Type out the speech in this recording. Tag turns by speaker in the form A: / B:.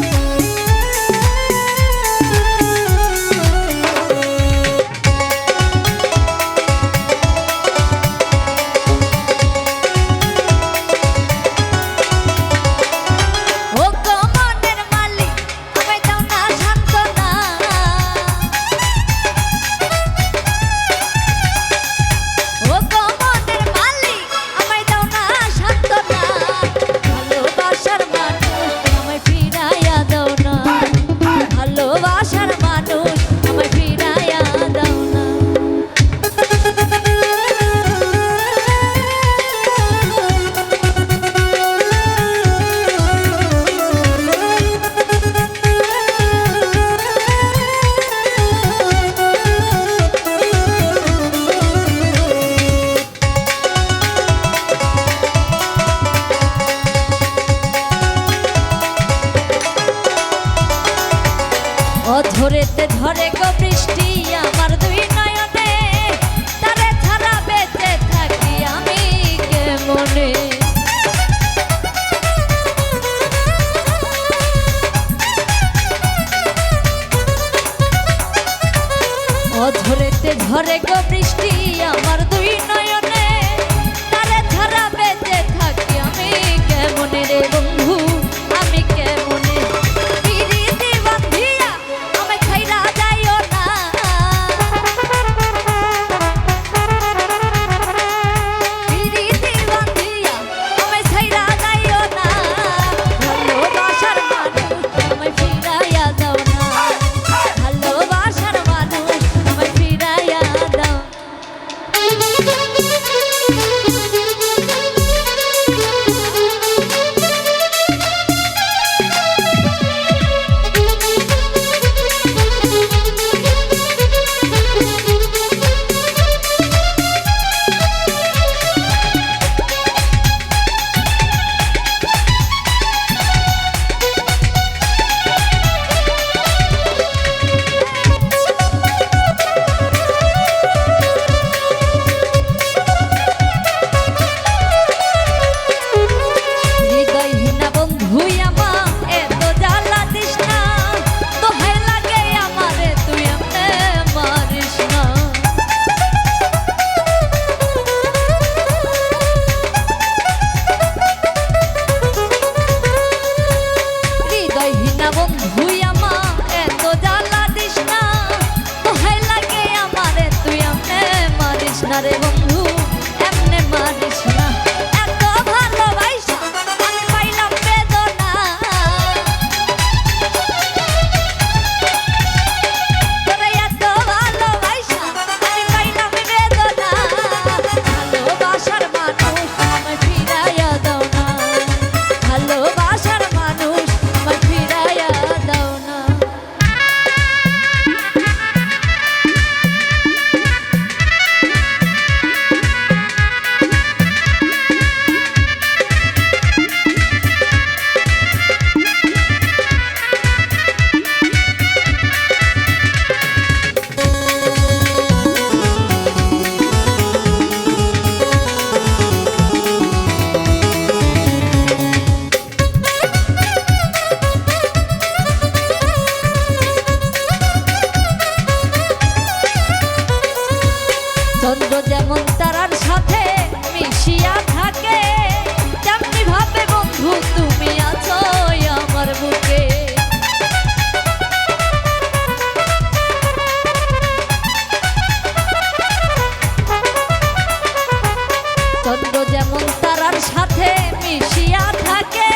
A: Thank you. অধরেতে ধরে গো বৃষ্টি আমার দুই নয়নে। তারে বেঁচে থাকি আমি কেমনে? ধরে গো যেমন তারার সাথে মিশিয়া থাকে।